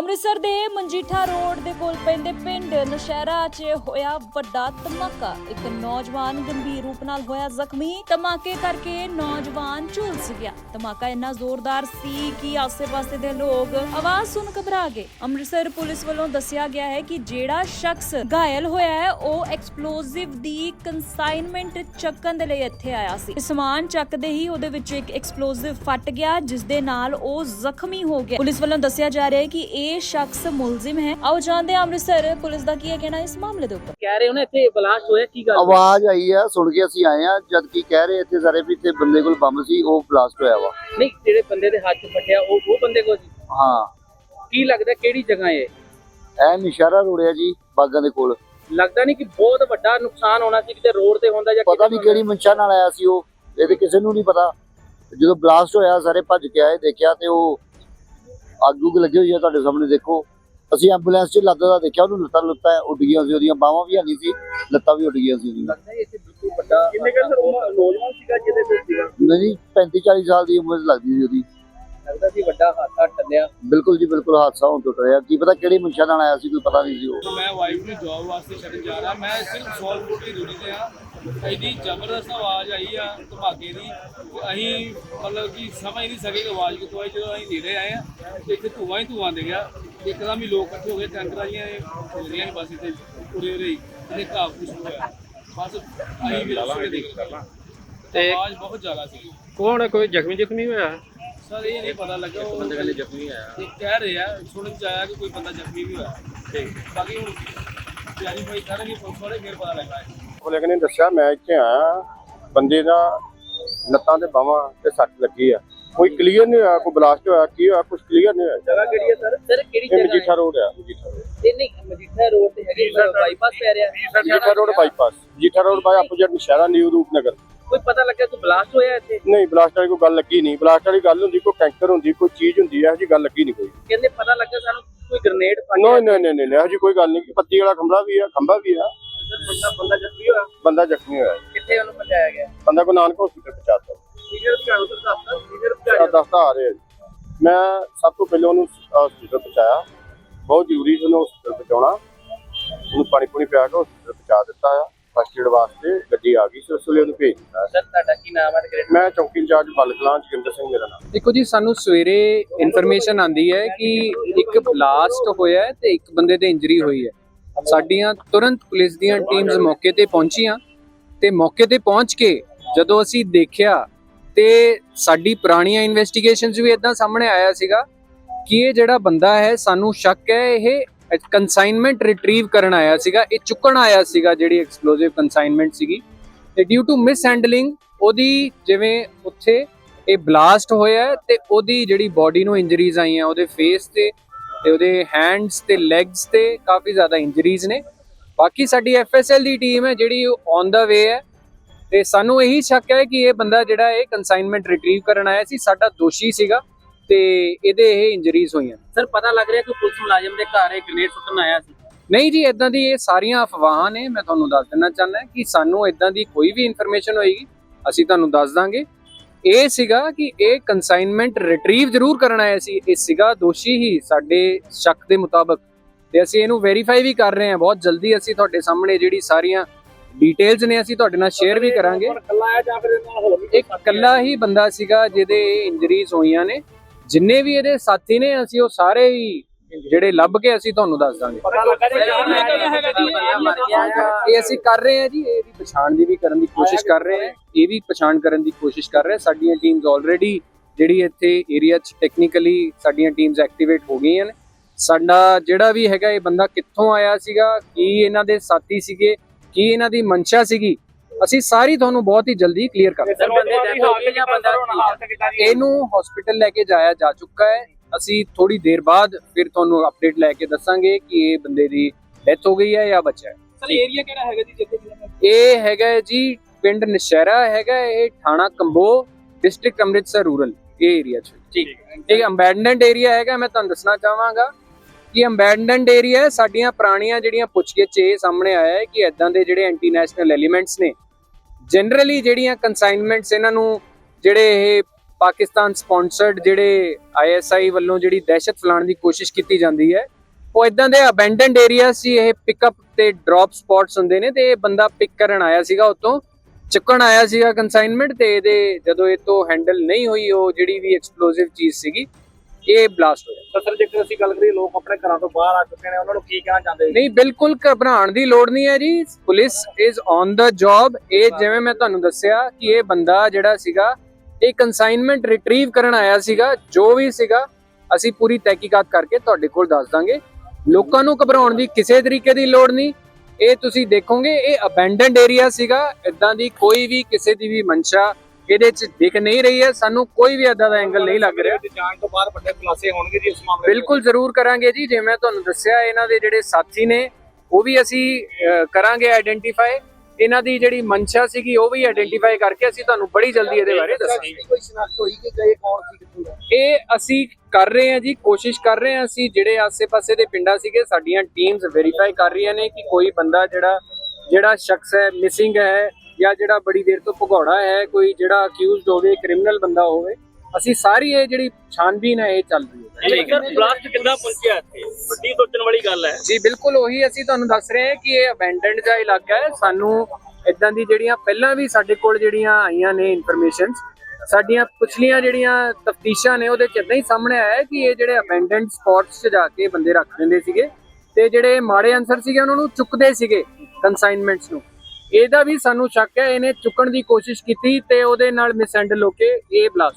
ਅੰਮ੍ਰਿਤਸਰ ਦੇ ਮਨਜੀਠਾ ਰੋਡ ਦੇ ਕੋਲ ਪੈਂਦੇ ਪਿੰਡ ਨਸ਼ਹਿਰਾ 'ਚ ਹੋਇਆ ਵੱਡਾ ਧਮਾਕਾ। ਇੱਕ ਨੌਜਵਾਨ ਗੰਭੀਰ ਰੂਪ ਨਾਲ ਹੋਇਆ ਜ਼ਖਮੀ। ਧਮਾਕੇ ਕਰਕੇ ਨੌਜਵਾਨ ਝੁਲਸ ਗਿਆ। ਧਮਾਕਾ ਇੰਨਾ ਜ਼ੋਰਦਾਰ ਸੀ ਕਿ ਆਸ-ਪਾਸੇ ਦੇ ਲੋਕ ਆਵਾਜ਼ ਸੁਣ ਘਬਰਾ ਗਏ। ਅੰਮ੍ਰਿਤਸਰ ਪੁਲਿਸ ਵੱਲੋਂ ਦੱਸਿਆ ਗਿਆ ਹੈ ਕਿ ਜਿਹੜਾ ਸ਼ਖਸ ਘਾਇਲ ਹੋਇਆ ਹੈ, ਉਹ ਐਕਸਪਲੋਸਿਵ ਦੀ ਕੰਸਾਈਨਮੈਂਟ ਚੱਕਣ ਦੇ ਲਈ ਇੱਥੇ ਆਇਆ ਸੀ। ਸਮਾਨ ਚੱਕਦੇ ਹੀ ਉਹਦੇ ਵਿੱਚ ਇੱਕ ਐਕਸਪਲੋਸਿਵ ਫਟ ਗਿਆ ਜਿਸ ਦੇ ਨਾਲ ਉਹ ਜ਼ਖਮੀ ਹੋ ਗਿਆ। ਪੁਲਿਸ ਵੱਲੋਂ ਦੱਸਿਆ ਜਾ ਰਿਹਾ ਹੈ ਕਿ ਇਹ ਸ਼ਖਸ ਮੁਲਜ਼ਮ ਹੈ। ਆਓ ਜਾਣਦੇ ਹਾਂ ਅੰਮ੍ਰਿਤਸਰ ਪੁਲਿਸ ਦਾ ਕੀ ਹੈ ਕਹਿਣਾ ਇਸ ਮਾਮਲੇ ਦੇ ਉੱਪਰ। ਕਹਿ ਰਹੇ ਹੋ ਨਾ ਇੱਥੇ ਬਲਾਸਟ ਹੋਇਆ ਕੀ ਗੱਲ? ਆਵਾਜ਼ ਆਈ ਆ ਸੁਣ ਕੇ ਅਸੀਂ ਆਏ ਆ ਜਦ ਕੀ ਕਹਿ ਰਹੇ ਇੱਥੇ ਸਾਰੇ ਵੀ ਤੇ ਬੰਦੇ ਕੋਲ ਬੰਬ ਸੀ ਉਹ ਬਲਾਸਟ ਹੋਇਆ ਵਾ। ਨਹੀਂ ਜਿਹੜੇ ਬੰਦੇ ਦੇ ਹੱਥ 'ਚ ਫਟਿਆ ਉਹ ਉਹ ਬੰਦੇ ਕੋਲ ਸੀ? ਹਾਂ। ਕੀ ਲੱਗਦਾ ਕਿਹੜੀ ਜਗ੍ਹਾ ਹੈ ਐ ਨਿਸ਼ਾਰਾ ਰੋੜਿਆ ਜੀ ਬਾਗਾਂ ਦੇ ਕੋਲ। ਲੱਗਦਾ ਨਹੀਂ ਕਿ ਬਹੁਤ ਵੱਡਾ ਨੁਕਸਾਨ ਹੋਣਾ ਸੀ ਕਿਤੇ ਰੋਡ ਤੇ ਹੁੰਦਾ ਜਾਂ ਪਤਾ ਨਹੀਂ ਕਿਹੜੀ ਮਨਸ਼ਾ ਨਾਲ ਆਇਆ ਸੀ ਉਹ ਇਹ ਤੇ ਕਿਸੇ ਨੂੰ ਨਹੀਂ ਪਤਾ। ਜਦੋਂ ਬਲਾਸਟ ਹੋਇਆ ਸਾਰੇ ਭੱਜ ਕੇ ਆਏ ਦੇਖਿਆ ਤੇ ਉਹ ਅੱਗ ਉੱਗ ਲੱਗੀ ਹੋਈ ਆ ਤੁਹਾਡੇ ਸਾਹਮਣੇ ਦੇਖੋ। ਅਸੀਂ ਐਂਬੂਲੈਂਸ 'ਚ ਲੱਦਦਾ ਦਾ ਦੇਖਿਆ ਉਹਨੂੰ ਲੱਤਾਂ ਲੁੱਤਾਂ ਉੱਡ ਗਈਆਂ ਸੀ ਉਹਦੀਆਂ ਬਾਹਾਂ ਵੀ ਹਲੀ ਸੀ ਲੱਤਾਂ ਵੀ ਉੱਡ ਗਈਆਂ ਸੀ ਉਹਦੀਆਂ। ਕਿੰਨੇ ਕਹਿੰਦੇ ਨੌਜਵਾਨ ਸੀਗਾ ਜਿਹਦੇ ਕੋਲ ਸੀਗਾ? ਨਹੀਂ 35 40 ਸਾਲ ਦੀ ਉਮਰ ਲੱਗਦੀ ਸੀ ਉਹਦੀ। ਲੱਗਦਾ ਸੀ ਵੱਡਾ ਹਾਦਸਾ ਟੱਲਿਆ। ਬਿਲਕੁਲ ਜੀ ਬਿਲਕੁਲ ਹਾਦਸਾ ਹੋਣ ਤੋਂ ਟਰਿਆ ਕੀ ਪਤਾ ਕਿਹੜੀ ਮਨਸ਼ਾ ਨਾਲ ਆਇਆ ਸੀ ਕੋਈ ਪਤਾ ਨਹੀਂ ਸੀ ਉਹ। ਮੈਂ ਵਾਈਫ ਨੂੰ ਜੌਬ ਵਾਸਤੇ ਛੱਡਣ ਜਾ ਰਿਹਾ। ਮੈਂ ਸਿਰਫ 100 ਫੁੱਟ ਦੀ ਦੂਰੀ ਤੇ ਆ। ਐਡੀ ਜ਼ਬਰਦਸਤ ਆਵਾਜ਼ ਆਈ ਆ ਧਮਾਕੇ ਦੀ। ਅਸੀਂ ਮਤਲਬ ਕਿ ਸਮਝ ਨਹੀਂ ਸਕੇ ਕਿ ਆਵਾਜ਼ ਕਿੱਥੋਂ ਆਈ ਜਦੋਂ ਅਸੀਂ ਨੇੜੇ ਆਏ ਆ ਤੇ ਇੱਥੇ ਧੂਆਂ ਹੀ ਧੂਆਂ ਦਿਖਿਆ ਇੱਕਦਮ ਹੀ ਲੋਕ ਇਕੱਠੇ ਹੋ ਗਏ ਟੈਂਕਰਾਂ ਦੀਆਂ ਚੱਲੀਆਂ ਨੇ ਬਸ ਇੱਥੇ ਉਰੇ ਉਰੇ ਤੇ ਘਾਹ ਕੁਛ ਹੋਇਆ। ਬਸ ਅਸੀਂ ਵੀ ਰਸਤੇ ਦੇਖ ਤੇ ਆਵਾਜ਼ ਬਹੁਤ ਜ਼ਿਆਦਾ ਸੀ। ਕੌਣ ਕੋਈ ਜ਼ਖਮੀ ਜ਼ਖਮੀ ਹੋਇਆ? ਸਰ ਇਹ ਨਹੀਂ ਪਤਾ ਲੱਗਾ ਉਹ ਬੰਦੇ ਕਹਿੰਦੇ ਜ਼ਖਮੀ ਆਇਆ ਇਹ ਕਹਿ ਰਹੇ ਆ ਸੁਣਨ ਚ ਆਇਆ ਕਿ ਕੋਈ ਬੰਦਾ ਜ਼ਖਮੀ ਵੀ ਹੋਇਆ। ਤੇ ਬਾਕੀ ਹੁਣ ਤਿਆਰੀ ਹੋਈ ਕਰਨਗੇ ਪੁਲਿਸ ਵਾਲੇ ਫਿਰ ਪਤਾ ਲੱਗਾ ਪੁਲਿਸ ਨੇ ਦੱਸਿਆ ਮੈਂ ਇੱਥੇ ਆਇਆ ਬੰਦੇ ਦਾ ਲੱਤਾਂ ਤੇ ਬਾਹਾਂ ਤੇ ਸੱਟ ਲੱਗੀ ਆ। ਕੋਈ ਕਲੀਅਰ ਨਹੀਂ ਹੋਇਆ ਕੋਈ ਬਲਾਸਟ ਹੋਇਆ ਕੀ ਹੋਇਆ ਕੁਝ ਕਲੀਅਰ ਨਹੀਂ ਹੋਇਆ। ਜਗ੍ਹਾ ਕਿਹੜੀ ਹੈ ਸਰ? ਸਰ ਕਿਹੜੀ ਇਹ ਜਗ੍ਹਾ ਮਜੀਠਾ ਰੋਡ ਆ ਮਜੀਠਾ ਰੋਡ ਇਹ ਨਹੀਂ ਮਜੀਠਾ ਰੋਡ ਤੇ ਹੈਗੀ ਬਾਈਪਾਸ ਪੈ ਰਿਹਾ Majitha road bypass Majitha road by opposite Shehra new Rupnagar ਕੋਈ ਪਤਾ ਲੱਗਾ ਕਿ ਬਲਾਸਟ ਹੋਇਆ ਇੱਥੇ? ਨਹੀਂ ਬਲਾਸਟ ਵਾਲੀ ਕੋਈ ਗੱਲ ਲੱਗੀ ਨਹੀਂ। ਬਲਾਸਟ ਵਾਲੀ ਗੱਲ ਹੁੰਦੀ ਕੋਈ ਟੈਂਕਰ ਹੁੰਦੀ ਕੋਈ ਚੀਜ਼ ਹੁੰਦੀ ਇਹੋ ਜੀ ਗੱਲ ਲੱਗੀ ਨਹੀਂ ਕੋਈ। ਕਹਿੰਦੇ ਪਤਾ ਲੱਗਾ ਸਾਨੂੰ ਕੋਈ ਗ੍ਰਨੇਡ ਨਹੀਂ ਨਹੀਂ ਨਹੀਂ ਨਹੀਂ ਇਹੋ ਜੀ ਕੋਈ ਗੱਲ ਨਹੀਂ। ਪੱਤੀ ਵਾਲਾ ਖੰਭਾ ਵੀ ਆ ਖੰਭਾ ਵੀ ਆ। ਬੰਦਾ ਬੰਦਾ ਜ਼ਖਮੀ ਹੋਇਆ? ਬੰਦਾ ਜ਼ਖਮੀ ਹੋਇਆ ਕਿੱਥੇ ਉਹਨੂੰ ਪਹੁੰਚਾਇਆ ਗਿਆ? ਬੰਦਾ ਕੋ ਨਾਨਕ ਹਸਪੀਟਲ ਪਹੁੰਚਾਤਾ ਸੀਨੀਅਰ ਤੋਂ ਦੱਸਦਾ ਸੀਨੀਅਰ ਦਸਤਾ ਆ ਰਿਹਾ ਜੀ। ਮੈਂ ਸਭ ਤੋਂ ਪਹਿਲਾਂ ਉਹਨੂੰ ਹਸਪੀਟਲ ਪਹੁੰਚਾਇਆ। ਬਹੁਤ ਜ਼ਰੂਰੀ ਸੀ ਉਹਨੂੰ ਹਸਪੀਟਲ ਪਹੁੰਚਾਉਣਾ। ਉਹਨੂੰ ਪਾਣੀ ਪੂਣੀ ਪਿਆ ਕੇ ਹਸਪੀਟਲ ਪਹੁੰਚਾ ਦਿੱਤਾ ਆ। ਫਸਟ ਏਡ ਵਾਸਤੇ ਗੱਡੀ ਆ ਗਈ ਸੀ ਉਸ ਵੇਲੇ ਉਹਨੂੰ ਭੇਜ ਦਿੱਤਾ। ਸਰ ਤੁਹਾਡਾ ਕੀ ਨਾਮ ਹੈ ਤੇ ਮੈਂ ਚੌਕੀ ਇੰਚਾਰਜ ਬਲ ਕਲਾਂ ਜਗਿੰਦਰ ਸਿੰਘ ਮੇਰਾ ਨਾਮ। ਦੇਖੋ ਜੀ ਸਾਨੂੰ ਸਵੇਰੇ ਇਨਫੋਰਮੇਸ਼ਨ ਆਂਦੀ ਹੈ ਕਿ ਇੱਕ ਬਲਾਸਟ ਹੋਇਆ ਹੈ ਤੇ ਇੱਕ ਬੰਦੇ ਤੇ ਇੰਜਰੀ ਹੋਈ ਹੈ। ਸਾਡੀਆਂ ਤੁਰੰਤ ਪੁਲਿਸ ਦੀਆਂ ਟੀਮਸ ਮੌਕੇ ਤੇ ਪਹੁੰਚੀਆਂ ਤੇ ਮੌਕੇ ਤੇ ਪਹੁੰਚ ਕੇ ਜਦੋਂ ਅਸੀਂ ਦੇਖਿਆ ਤੇ ਸਾਡੀ ਪੁਰਾਣੀਆਂ ਇਨਵੈਸਟੀਗੇਸ਼ਨਸ ਵੀ ਇਦਾਂ ਸਾਹਮਣੇ ਆਇਆ ਸੀਗਾ ਕਿ ਇਹ ਜਿਹੜਾ ਬੰਦਾ ਹੈ, ਸਾਨੂੰ ਸ਼ੱਕ ਹੈ, ਇਹ ਕਨਸਾਈਨਮੈਂਟ ਰਿਟਰੀਵ ਕਰਨ ਆਇਆ ਸੀਗਾ, ਇਹ ਚੁੱਕਣ ਆਇਆ ਸੀਗਾ ਜਿਹੜੀ ਐਕਸਪਲੋਸਿਵ ਕਨਸਾਈਨਮੈਂਟ ਸੀਗੀ ਤੇ ਡਿਊ ਟੂ ਮਿਸ ਹੈਂਡਲਿੰਗ ਉਹਦੀ ਜਿਵੇਂ ਉੱਥੇ ਇਹ ਬਲਾਸਟ ਹੋਇਆ ਹੈ ਤੇ ਉਹਦੀ ਜਿਹੜੀ ਬਾਡੀ ਨੂੰ ਇੰਜਰੀਜ਼ ਆਈਆਂ, ਉਹਦੇ ਫੇਸ ਤੇ ਤੇ ਉਹਦੇ ਹੈਂਡਸ ਤੇ ਲੈਗਸ ਤੇ ਕਾਫੀ ਜ਼ਿਆਦਾ ਇੰਜਰੀਜ਼ ਨੇ। ਬਾਕੀ ਸਾਡੀ ਐਫਐਸਐਲ ਦੀ ਟੀਮ ਹੈ ਜਿਹੜੀ ਔਨ ਦਾ ਵੇ ਹੈ। ਤੇ ਸਾਨੂੰ ਇਹੀ ਸ਼ੱਕ ਹੈ ਕਿ ਇਹ ਬੰਦਾ ਜਿਹੜਾ ਇਹ ਕਨਸਾਈਨਮੈਂਟ ਰਿਟਰੀਵ ਕਰਨ ਆਇਆ ਸੀ ਸਾਡਾ ਦੋਸ਼ੀ ਸੀਗਾ ਤੇ ਇਹਦੇ ਇਹ ਇੰਜਰੀਜ਼ ਹੋਈਆਂ। ਸਰ ਪਤਾ ਲੱਗ ਰਿਹਾ ਕਿ ਪੁਲਿਸ ਮੁਲਾਜ਼ਮ ਦੇ ਘਰ ਇਹ ਗ੍ਰਨੇਡ ਸੁੱਟਣ ਆਇਆ ਸੀ। ਨਹੀਂ ਜੀ ਇਦਾਂ ਦੀ ਇਹ ਸਾਰੀਆਂ ਅਫਵਾਹਾਂ ਨੇ। ਮੈਂ ਤੁਹਾਨੂੰ ਦੱਸ ਦੇਣਾ ਚਾਹੁੰਦਾ ਕਿ ਸਾਨੂੰ ਇਦਾਂ ਦੀ ਕੋਈ ਵੀ ਇਨਫੋਰਮੇਸ਼ਨ ਹੋਏਗੀ ਅਸੀਂ ਤੁਹਾਨੂੰ ਦੱਸ ਦਾਂਗੇ। ਇਹ ਸੀਗਾ ਕਿ ਇਹ ਕਨਸਾਈਨਮੈਂਟ ਰਿਟਰੀਵ ਜ਼ਰੂਰ ਕਰਨ ਆਇਆ ਸੀ। ਇਹ ਸੀਗਾ ਦੋਸ਼ੀ ਹੀ ਸਾਡੇ ਸ਼ੱਕ ਦੇ ਮੁਤਾਬਕ। ਤੇ ਅਸੀਂ ਇਹਨੂੰ ਵੈਰੀਫਾਈ ਵੀ ਕਰ ਰਹੇ ਹਾਂ। ਬਹੁਤ ਜਲਦੀ ਅਸੀਂ ਤੁਹਾਡੇ ਸਾਹਮਣੇ ਜਿਹੜੀ ਸਾਰੀਆਂ ਡਿਟੇਲਸ ਨੇ ਅਸੀਂ ਤੁਹਾਡੇ ਨਾਲ ਸ਼ੇਅਰ ਵੀ ਕਰਾਂਗੇ। ਕੱਲਾ ਇੱਕ ਇਕੱਲਾ ਹੀ ਬੰਦਾ ਸੀਗਾ ਜਿਹਦੇ ਇੰਜਰੀਜ਼ ਹੋਈਆਂ ਨੇ। ਜਿੰਨੇ ਵੀ ਇਹਦੇ ਸਾਥੀ ਨੇ ਅਸੀਂ ਉਹ ਸਾਰੇ ਹੀ ਜਿਹੜੇ ਲੱਭ ਕੇ ਅਸੀਂ ਤੁਹਾਨੂੰ ਦੱਸ ਦਾਂਗੇ। ਪਤਾ ਲੱਗਾ ਇਹ ਅਸੀਂ ਕਰ ਰਹੇ ਹਾਂ ਜੀ ਇਹਦੀ ਪਛਾਣ ਦੀ ਵੀ ਕਰਨ ਦੀ ਕੋਸ਼ਿਸ਼ ਕਰ ਰਹੇ ਹਾਂ। ਇਹ ਵੀ ਪਛਾਣ ਕਰਨ ਦੀ ਕੋਸ਼ਿਸ਼ ਕਰ ਰਹੇ ਸਾਡੀਆਂ ਟੀਮਸ ਆਲਰੇਡੀ ਜਿਹੜੀ ਇੱਥੇ ਏਰੀਆ 'ਚ ਟੈਕਨੀਕਲੀ ਸਾਡੀਆਂ ਟੀਮਸ ਐਕਟੀਵੇਟ ਹੋ ਗਈਆਂ ਨੇ। ਸਾਡਾ ਜਿਹੜਾ ਵੀ ਹੈਗਾ ਇਹ ਬੰਦਾ ਕਿੱਥੋਂ ਆਇਆ ਸੀਗਾ ਕੀ ਇਹਨਾਂ ਦੇ ਸਾਥੀ ਸੀਗੇ ਕੀ ਇਹਨਾਂ ਦੀ ਮਨਸ਼ਾ ਸੀਗੀ ਅਸੀਂ ਸਾਰੀ ਤੁਹਾਨੂੰ ਬਹੁਤ ਹੀ ਜਲਦੀ ਕਲੀਅਰ ਕਰ ਇਹਨੂੰ ਹਸਪੀਟਲ ਲੈ ਕੇ ਜਾਇਆ ਜਾ ਚੁੱਕਾ ਹੈ। ਅਸੀਂ ਥੋੜੀ ਦੇਰ ਬਾਅਦ ਫਿਰ ਤੁਹਾਨੂੰ ਅਪਡੇਟ ਲੈ ਕੇ ਦੱਸਾਂਗੇ ਕਿ ਇਹ ਬੰਦੇ ਦੀ ਡੈਥ ਹੋ ਗਈ ਹੈ ਜਾਂ ਬਚਿਆ ਹੈ। ਸਰ ਏਰੀਆ ਕਿਹੜਾ ਹੈਗਾ ਜੀ ਜਿੱਥੇ ਇਹ ਹੈਗਾ ਹੈ ਜੀ ਪਿੰਡ ਨਸ਼ਹਿਰਾ ਹੈਗਾ ਇਹ ਥਾਣਾ ਕੰਬੋ ਡਿਸਟ੍ਰਿਕਟ ਅੰਮ੍ਰਿਤਸਰ ਰੂਰਲ ਇਹ ਏਰੀਆ ਚ। ਠੀਕ ਇਹ ਅੰਬੈਂਡਨਡ ਏਰੀਆ ਹੈਗਾ ਮੈਂ ਤੁਹਾਨੂੰ ਦੱਸਣਾ ਚਾਹਾਂਗਾ ਕਿ ਅੰਬੈਂਡਨਡ ਏਰੀਆ ਸਾਡੀਆਂ ਪੁਰਾਣੀਆਂ ਜਿਹੜੀਆਂ ਪੁੱਛਗਿੱਛ 'ਚ ਇਹ ਸਾਹਮਣੇ ਆਇਆ ਹੈ ਕਿ ਇਦਾਂ ਦੇ ਜਿਹੜੇ ਐਂਟੀ ਨੈਸ਼ਨਲ ਐਲੀਮੈਂਟਸ ਨੇ ਜਨਰਲੀ ਜਿਹੜੀਆਂ ਕਨਸਾਈਨਮੈਂਟਸ ਇਹਨਾਂ ਨੂੰ ਜਿਹੜੇ ਇਹ ਪਾਕਿਸਤਾਨ ਸਪਾਂਸਰਡ ਜਿਹੜੇ ਆਈਐਸਆਈ ਵੱਲੋਂ ਜਿਹੜੀ ਦਹਿਸ਼ਤ ਫੈਲਾਉਣ ਦੀ ਕੋਸ਼ਿਸ਼ ਕੀਤੀ ਜਾਂਦੀ ਹੈ ਉਹ ਇਦਾਂ ਦੇ ਅਬੈਂਡਨਡ ਏਰੀਆ ਸੀ ਇਹ ਪਿਕਅਪ ਤੇ ਡ੍ਰੌਪ ਸਪੌਟਸ ਹੁੰਦੇ ਨੇ ਤੇ ਇਹ ਬੰਦਾ ਪਿਕ ਕਰਨ ਆਇਆ ਸੀਗਾ ਉਤੋਂ ਚੁੱਕਣ ਆਇਆ ਸੀਗਾ ਕਨਸਾਈਨਮੈਂਟ ਤੇ ਇਹਦੇ ਜਦੋਂ ਇਹ ਤੋਂ ਹੈਂਡਲ ਨਹੀਂ ਹੋਈ ਉਹ ਜਿਹੜੀ ਵੀ ਐਕਸਪਲੋਸਿਵ ਚੀਜ਼ ਸੀਗੀ ਇਹ ਬਲਾਸਟ ਹੋਇਆ ਤਾਂ ਸਰ ਜੇਕਰ ਅਸੀਂ ਗੱਲ ਕਰੀਏ ਲੋਕ ਆਪਣੇ ਘਰਾਂ ਤੋਂ ਬਾਹਰ ਆ ਚੁੱਕੇ ਨੇ ਉਹਨਾਂ ਨੂੰ ਕੀ ਕਹਿਣਾ ਚਾਹੁੰਦੇ ਨਹੀਂ ਬਿਲਕੁਲ ਘਬਰਾਉਣ ਦੀ ਲੋੜ ਨਹੀਂ ਹੈ ਜੀ। Police is on the job ਇਹ ਜਿਵੇਂ ਮੈਂ ਤੁਹਾਨੂੰ ਦੱਸਿਆ ਕਿ ਇਹ ਬੰਦਾ ਜਿਹੜਾ ਸੀਗਾ ਇਹ ਕਨਸਾਈਨਮੈਂਟ ਰਿਟਰੀਵ ਕਰਨ ਆਇਆ ਸੀਗਾ ਜੋ ਵੀ ਸੀਗਾ ਅਸੀਂ ਪੂਰੀ ਤਹਿਕੀਕਾਤ ਕਰਕੇ ਤੁਹਾਡੇ ਕੋਲ ਦੱਸ ਦਾਂਗੇ। ਲੋਕਾਂ ਨੂੰ ਘਬਰਾਉਣ ਦੀ ਕਿਸੇ ਤਰੀਕੇ ਦੀ ਲੋੜ ਨਹੀਂ। ਇਹ ਤੁਸੀਂ ਦੇਖੋਗੇ ਇਹ ਅਬੈਂਡਨਡ ਏਰੀਆ ਸੀਗਾ। ਇਦਾਂ ਦੀ ਕੋਈ ਵੀ ਕਿਸੇ ਦੀ ਵੀ ਮਨਸ਼ਾ ਇਹਦੇ 'ਚ ਦਿਖ ਨਹੀਂ ਰਹੀ ਹੈ। ਸਾਨੂੰ ਕੋਈ ਵੀ ਇਦਾਂ ਦਾ ਐਂਗਲ ਨਹੀਂ ਲੱਗ ਰਿਹਾ। ਜਾਣ ਤੋਂ ਬਾਅਦ ਵੱਡੇ ਖੁਲਾਸੇ ਹੋਣਗੇ ਜੀ ਇਸ ਮਾਮਲੇ। ਬਿਲਕੁਲ ਜ਼ਰੂਰ ਕਰਾਂਗੇ ਜੀ। ਜਿਵੇਂ ਮੈਂ ਤੁਹਾਨੂੰ ਦੱਸਿਆ ਇਹਨਾਂ ਦੇ ਜਿਹੜੇ ਸਾਥੀ ਨੇ ਉਹ ਵੀ ਅਸੀਂ ਕਰਾਂਗੇ ਆਇਡੈਂਟੀਫਾਈ ਇਹਨਾਂ ਦੀ ਜਿਹੜੀ ਮਨਸ਼ਾ ਸੀਗੀ ਉਹ ਵੀ ਆਇਡੈਂਟੀਫਾਈ ਕਰਕੇ ਅਸੀਂ ਤੁਹਾਨੂੰ ਬੜੀ ਜਲਦੀ ਇਹਦੇ ਬਾਰੇ ਦੱਸਾਂਗੇ। ਕੋਈ ਸ਼ਨਾਖਤ ਹੋਈ ਕਿ ਗਏ ਕੌਣ ਸੀ ਕਿੱਥੋਂ ਇਹ ਅਸੀਂ ਕਰ ਰਹੇ ਹਾਂ ਜੀ ਕੋਸ਼ਿਸ਼ ਕਰ ਰਹੇ ਹਾਂ ਅਸੀਂ ਜਿਹੜੇ ਆਸੇ-ਪਾਸੇ ਦੇ ਪਿੰਡਾਂ ਸੀਗੇ ਸਾਡੀਆਂ ਟੀਮਸ ਵੈਰੀਫਾਈ ਕਰ ਰਹੀਆਂ ਨੇ ਕਿ ਕੋਈ ਬੰਦਾ ਜਿਹੜਾ ਜਿਹੜਾ ਸ਼ਖਸ ਹੈ ਮਿਸਿੰਗ ਹੈ ਜਾਂ ਜਿਹੜਾ ਬੜੀ ਦੇਰ ਤੋਂ ਭਗੌੜਾ ਹੈ ਕੋਈ ਜਿਹੜਾ ਅਕਿਊਜ਼ਡ ਹੋਵੇ ਕ੍ਰਿਮੀਨਲ ਬੰਦਾ ਹੋਵੇ ਅਸੀਂ ਸਾਰੀ ਇਹ ਜਿਹੜੀ ਛਾਨਬੀਨ ਹੈ ਇਹ ਚੱਲ ਰਹੀ ਹੈ। ਬਲਾਸਟ ਕਿੱਦਾਂ ਪਹੁੰਚਿਆ ਇੱਥੇ? ਵੱਡੀ ਸੋਚਣ ਵਾਲੀ ਗੱਲ ਹੈ। ਜੀ ਬਿਲਕੁਲ ਉਹੀ ਅਸੀਂ ਤੁਹਾਨੂੰ ਦੱਸ ਰਹੇ ਹਾਂ ਕਿ ਇਹ ਅਬੈਂਡਨਡ ਦਾ ਇਲਾਕਾ ਹੈ। ਸਾਨੂੰ ਇਦਾਂ ਦੀ ਜਿਹੜੀਆਂ ਪਹਿਲਾਂ ਵੀ ਸਾਡੇ ਕੋਲ ਜਿਹੜੀਆਂ ਆਈਆਂ ਨੇ ਇਨਫੋਰਮੇਸ਼ਨਸ ਸਾਡੀਆਂ ਪਿਛਲੀਆਂ ਜਿਹੜੀਆਂ ਤਫਤੀਸ਼ਾਂ ਨੇ ਉਹਦੇ ਚ ਇਦਾਂ ਹੀ ਸਾਹਮਣੇ ਆਇਆ ਹੈ ਕਿ ਇਹ ਜਿਹੜੇ ਅਬੈਂਡਨਡ ਸਪੌਟਸ 'ਚ ਜਾ ਕੇ ਬੰਦੇ ਰੱਖ ਦਿੰਦੇ ਸੀਗੇ ਤੇ ਜਿਹੜੇ ਮਾੜੇ ਅਨਸਰ ਸੀਗੇ ਉਹਨਾਂ ਨੂੰ ਚੁੱਕਦੇ ਸੀਗੇ ਕਨਸਾਈਨਮੈਂਟਸ ਨੂੰ। ਇਹਦਾ ਵੀ ਸਾਨੂੰ ਸ਼ੱਕ ਹੈ ਇਹਨੇ ਚੁੱਕਣ ਦੀ ਕੋਸ਼ਿਸ਼ ਕੀਤੀ ਤੇ ਉਹਦੇ ਨਾਲ ਮਿਸਹੈਂਡਲ ਹੋ ਕੇ ਇਹ ਬਲਾਸਟ